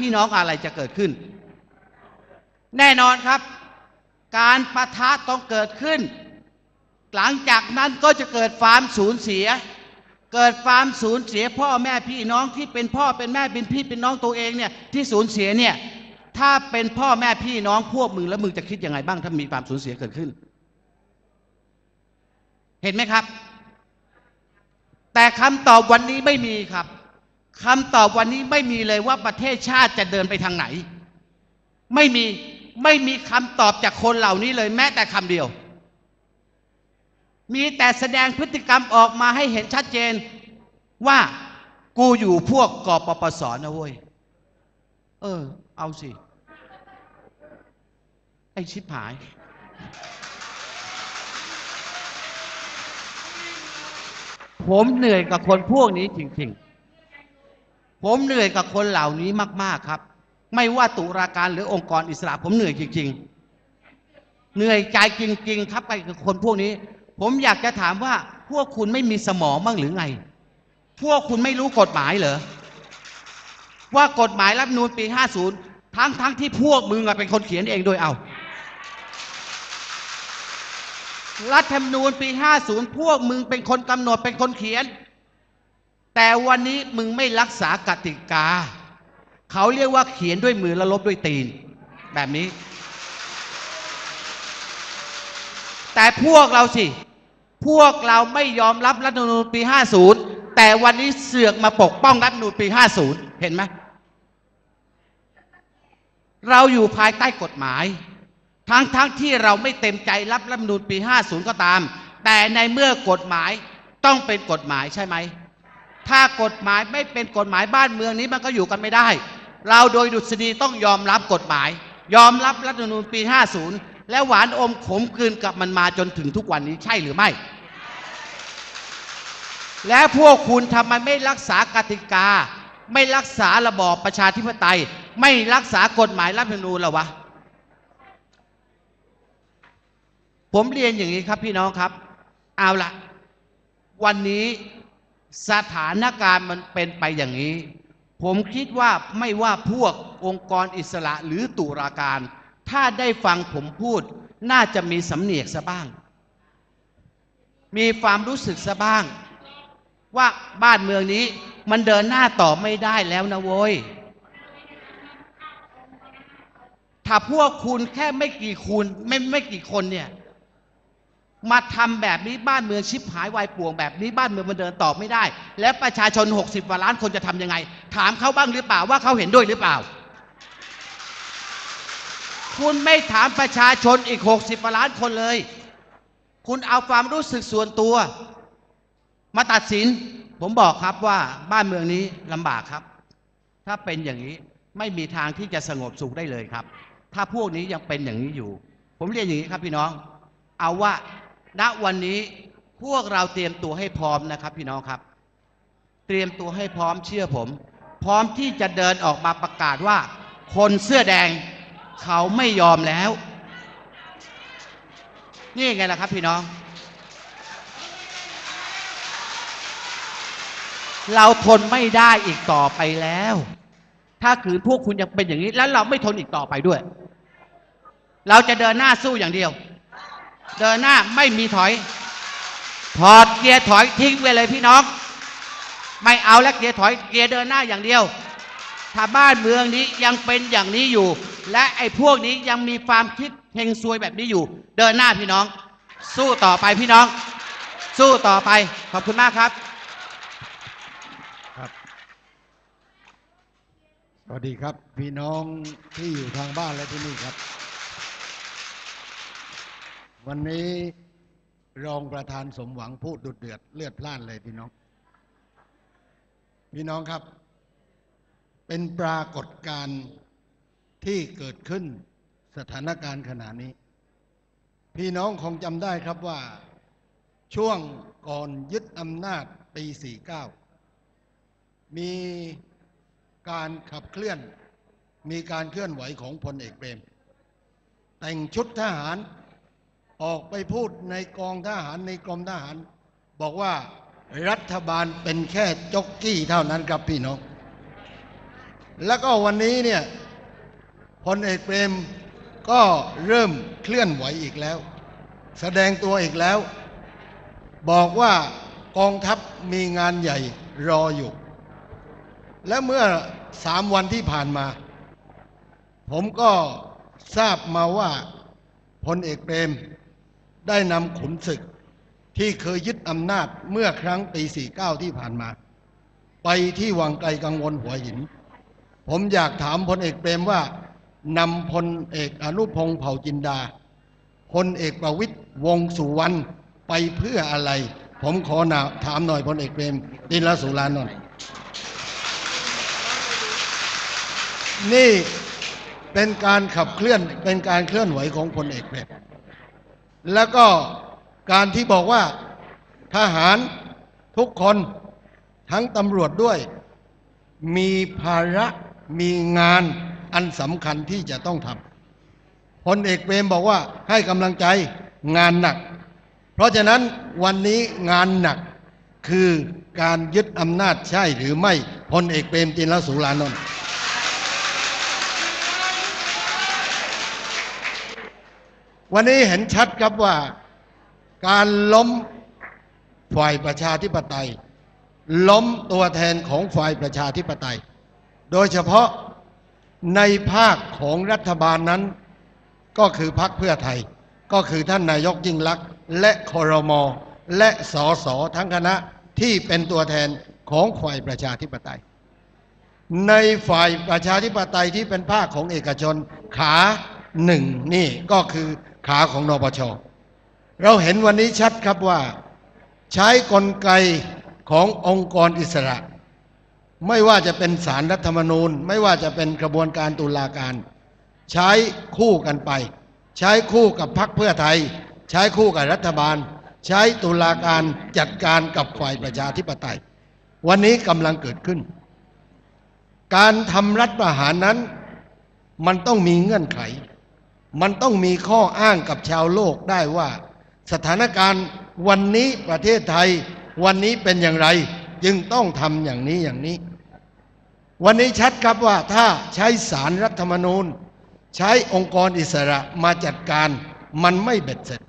พี่น้องอะไรจะเกิดขึ้น แน่นอนครับ การประทะต้องเกิดขึ้น หลังจากนั้นก็จะเกิดความสูญเสีย เกิดความสูญเสียพ่อแม่พี่น้องที่เป็นพ่อเป็นแม่เป็นพี่เป็นน้องตัวเองเนี่ยที่สูญเสียเนี่ยถ้าเป็นพ่อแม่พี่น้องพวกมึงแล้วมึงจะคิดยังไงบ้างถ้ามีความสูญเสียเกิดขึ้น เห็นไหมครับ แต่คำตอบวันนี้ไม่มีครับ คำตอบวันนี้ไม่มีเลยว่าประเทศชาติจะเดินไปทางไหน ไม่มีไม่มีคำตอบจากคนเหล่านี้เลยแม้แต่คำเดียว มีแต่แสดงพฤติกรรมออกมาให้เห็นชัดเจนว่ากูอยู่พวกกปปสนะเว้ย เออ เอาสิ ไอชิบหาย ผมเหนื่อยกับคนพวกนี้จริงๆ ผมเหนื่อยกับคนเหล่านี้มาก ๆครับ ไม่ว่าตุลาการหรือองค์กรอิสระ ผมเหนื่อยจริง ๆ เหนื่อยใจจริง ๆ ครับกับคนพวกนี้ ผมอยากจะถามว่าพวกคุณไม่มีสมองบ้างหรือไง พวกคุณไม่รู้กฎหมายเหรอ ว่ากฎหมายรัฐมนูญปี 50 ทั้งทั้งที่พวกมึงเป็นคนเขียนเองโดยเอา รัฐธรรมนูญปี 50 พวกมึงเป็นคนกำหนดเป็นคนเขียน แต่วันนี้มึงไม่รักษากติกา เขาเรียกว่าเขียนด้วยมือและลบด้วยตีน แบบนี้ แต่พวกเราสิ พวกเราไม่ยอมรับรัฐธรรมนูญปี 50 แต่วันนี้เสือกมาปกป้องรัฐธรรมนูญปี 50 เห็นไหมเราอยู่ภายใต้กฎหมาย ทั้งทั้งที่เราไม่เต็มใจรับรัฐธรรมนูญปี 50 ก็ตาม แต่ในเมื่อกฎหมายต้องเป็นกฎหมายใช่ไหม ถ้ากฎหมายไม่เป็นกฎหมายบ้านเมืองนี้มันก็อยู่กันไม่ได้ เราโดยดุษฎีต้องยอมรับกฎหมาย ยอมรับรัฐธรรมนูญปี 50 และหวานอมขมกลืนกับมันมาจนถึงทุกวันนี้ใช่หรือไม่ และพวกคุณทำไมไม่รักษากติกา ไม่รักษาระบอบประชาธิปไตย ไม่รักษากฎหมายรัฐธรรมนูญล่ะวะผมเรียนอย่างนี้ครับพี่น้องครับ เอาละวันนี้ สถานการณ์มันเป็นไปอย่างนี้ ผมคิดว่าไม่ว่าพวกองค์กรอิสระหรือตุลาการ ถ้าได้ฟังผมพูด น่าจะมีสำเนียกซะบ้าง มีความรู้สึกซะบ้าง ว่าบ้านเมืองนี้มันเดินหน้าต่อไม่ได้แล้วนะโว้ย ถ้าพวกคุณแค่ไม่กี่คุณไม่ไม่กี่คนเนี่ย มาทำแบบนี้บ้านเมืองชิบหายวายป่วงแบบนี้บ้านเมืองมันเดินต่อไม่ได้ และประชาชน 60กว่าล้านคนจะทำยังไง ถามเขาบ้างหรือเปล่าว่าเขาเห็นด้วยหรือเปล่า คุณไม่ถามประชาชนอีก 60กว่าล้านคนเลย คุณเอาความรู้สึกส่วนตัว มาตัดสิน ผมบอกครับว่าบ้านเมืองนี้ลำบากครับ ถ้าเป็นอย่างนี้ไม่มีทางที่จะสงบสุขได้เลยครับ ถ้าพวกนี้ยังเป็นอย่างนี้อยู่ ผมเรียนอย่างนี้ครับพี่น้อง เอาว่า ณวันนี้พวกเราเตรียมตัวให้พร้อมนะครับพี่น้องครับ เตรียมตัวให้พร้อมเชื่อผม พร้อมที่จะเดินออกมาประกาศว่า คนเสื้อแดงเขาไม่ยอมแล้ว นี่ไงล่ะครับพี่น้อง เราทนไม่ได้อีกต่อไปแล้ว ถ้าขืนพวกคุณยังเป็นอย่างนี้ แล้วเราไม่ทนอีกต่อไปด้วย เราจะเดินหน้าสู้อย่างเดียว เดินหน้าไม่มีถอย ถอดเกียร์ถอยทิ้งไปเลยพี่น้อง ไม่เอาแล้วเกียร์ถอยเกียร์เดินหน้าอย่างเดียว ถ้าบ้านเมืองนี้ยังเป็นอย่างนี้อยู่ และไอ้พวกนี้ยังมีความคิดเฮงซวยแบบนี้อยู่ เดินหน้าพี่น้อง สู้ต่อไปพี่น้อง สู้ต่อไปขอบคุณมากครับครับสวัสดีครับ พี่น้องที่อยู่ทางบ้านและที่นี่ครับ วันนี้รองประธานสมหวังพูดดุดเดือดเลือดพล่านเลยพี่น้อง พี่น้องครับ เป็นปรากฏการณ์ที่เกิดขึ้นสถานการณ์ขณะนี้ พี่น้องคงจำได้ครับว่าช่วงก่อนยึดอำนาจปี 49 มีการขับเคลื่อน มีการเคลื่อนไหวของพลเอกเปรม แต่งชุดทหาร ออกไปพูดในกองทหารในกรมทหาร บอกว่ารัฐบาลเป็นแค่จ็อกกี้เท่านั้นครับพี่น้อง แล้วก็วันนี้เนี่ยพลเอกเปรมก็เริ่มเคลื่อนไหวอีกแล้ว แสดงตัวอีกแล้ว บอกว่ากองทัพมีงานใหญ่รออยู่ และเมื่อสามวันที่ผ่านมา ผมก็ทราบมาว่าพลเอกเปรม ได้นำขุนศึกที่เคยยึดอำนาจเมื่อครั้งปี 49 ที่ผ่านมา ไปที่วังไกลกังวลหัวหิน ผมอยากถามพลเอกเปรมว่านำพลเอกอนุพงศ์เผ่าจินดาพลเอกประวิตยวงสุวรรณไปเพื่ออะไร ผมขอหนาถามหน่อยพลเอกเปรมดินละสุรานนท์นี่เป็นการขับเคลื่อนเป็นการเคลื่อนไหวของพลเอกเปรม แล้วก็การที่บอกว่าทหารทุกคนทั้งตำรวจด้วย มีภาระมีงานอันสำคัญที่จะต้องทำพลเอกเปรมบอกว่าให้กำลังใจงานหนัก เพราะฉะนั้นวันนี้งานหนักคือการยึดอำนาจใช่หรือไม่พลเอกเปรมตินลสุรานนท์ วันนี้เห็นชัดครับว่าการล้มฝ่ายประชาธิปไตย ล้มตัวแทนของฝ่ายประชาธิปไตย โดยเฉพาะในภาคของรัฐบาลนั้น ก็คือพรรคเพื่อไทย ก็คือท่านนายกยิ่งลักษณ์และคอรมอและสอสอทั้งคณะที่เป็นตัวแทนของฝ่ายประชาธิปไตย ในฝ่ายประชาธิปไตยที่เป็นภาคของเอกชนขาหนึ่งนี่ก็คือ ขาของนปช เราเห็นวันนี้ชัดครับว่า ใช้กลไกขององค์กรอิสระ ไม่ว่าจะเป็นสารรัฐธรรมนูญ ไม่ว่าจะเป็นกระบวนการตุลาการ ใช้คู่กันไป ใช้คู่กับพรรคเพื่อไทย ใช้คู่กับรัฐบาล ใช้ตุลาการจัดการกับฝ่ายประชาธิปไตย วันนี้กำลังเกิดขึ้น การทำรัฐประหารนั้นมันต้องมีเงื่อนไข มันต้องมีข้ออ้างกับชาวโลกได้ว่า สถานการณ์วันนี้ประเทศไทย วันนี้เป็นอย่างไร จึงต้องทำอย่างนี้อย่างนี้ วันนี้ชัดครับว่าถ้าใช้สารรัฐธรรมนูญ ใช้องค์กรอิสระมาจัดการมันไม่เบ็ดเสร็จ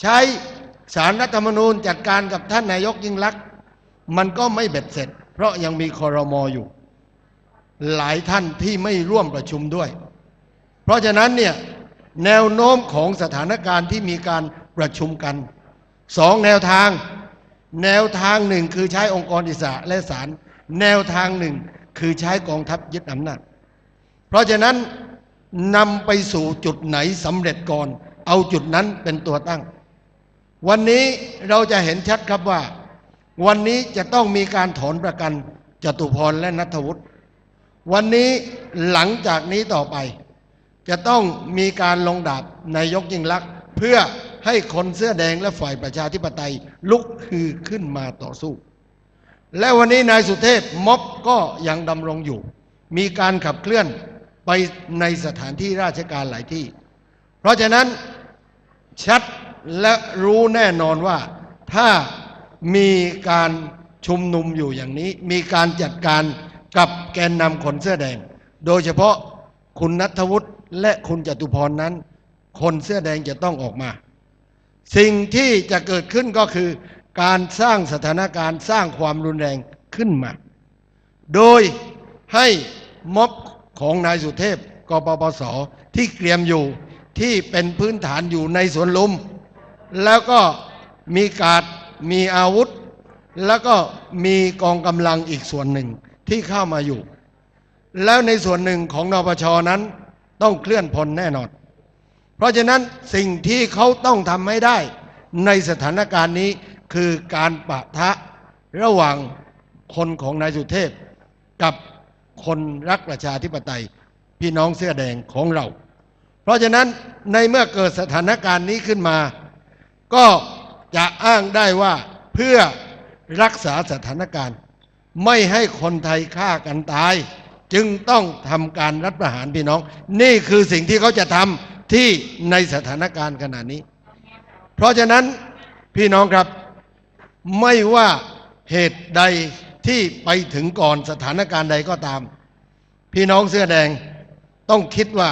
ใช้สารรัฐธรรมนูญจัดการกับท่านนายกยิ่งลักษณ์มันก็ไม่เบ็ดเสร็จ เพราะยังมีคอรมออยู่ หลายท่านที่ไม่ร่วมประชุมด้วย ราะฉะนั้นเนี่ยแนวโน้มของสถานการณ์ที่มีการประชุมกันสองแนวทาง แนวทางหนึ่งคือใช้องค์กรอิสระและศาลแนวทางหนึ่งคือใช้กองทัพยึดอำนาจเพราะฉะนั้นนำไปสู่จุดไหนสำเร็จก่อน เอาจุดนั้นเป็นตัวตั้ง วันนี้เราจะเห็นชัดครับว่า วันนี้จะต้องมีการถอนประกันจตุพรและนัทวุฒิวันนี้หลังจากนี้ต่อไป จะต้องมีการลงดาบนายกยิ่งลักษณ์เพื่อให้คนเสื้อแดงและฝ่ายประชาธิปไตยลุกคือขึ้นมาต่อสู้ และวันนี้นายสุเทพม็อบก็ยังดำรงอยู่ มีการขับเคลื่อนไปในสถานที่ราชการหลายที่ เพราะฉะนั้นชัดและรู้แน่นอนว่าถ้ามีการชุมนุมอยู่อย่างนี้ มีการจัดการกับแกนนำคนเสื้อแดง โดยเฉพาะคุณนัทวุฒิ และคุณจตุพรนั้น คนเสื้อแดงจะต้องออกมา สิ่งที่จะเกิดขึ้นก็คือ การสร้างสถานการณ์สร้างความรุนแรงขึ้นมา โดยให้ม็อบของนายสุเทพกปปสที่เกรียมอยู่ที่เป็นพื้นฐานอยู่ในสวนลุม แล้วก็มีการดมีอาวุธ แล้วก็มีกองกำลังอีกส่วนหนึ่งที่เข้ามาอยู่ แล้วในส่วนหนึ่งของนปชนั้น ต้องเคลื่อนพลแน่นอน เพราะฉะนั้นสิ่งที่เขาต้องทำให้ได้ ในสถานการณ์นี้คือการปะทะระหว่างคนของนายสุเทพ กับคนรักประชาธิปไตย พี่น้องเสื้อแดงของเรา เพราะฉะนั้นในเมื่อเกิดสถานการณ์นี้ขึ้นมา ก็จะอ้างได้ว่าเพื่อรักษาสถานการณ์ ไม่ให้คนไทยฆ่ากันตาย จึงต้องทำการรัฐประหารพี่น้อง นี่คือสิ่งที่เขาจะทำที่ในสถานการณ์ขณะนี้ เพราะฉะนั้นพี่น้องครับไม่ว่าเหตุใดที่ไปถึงก่อนสถานการณ์ใดก็ตาม พี่น้องเสื้อแดงต้องคิดว่า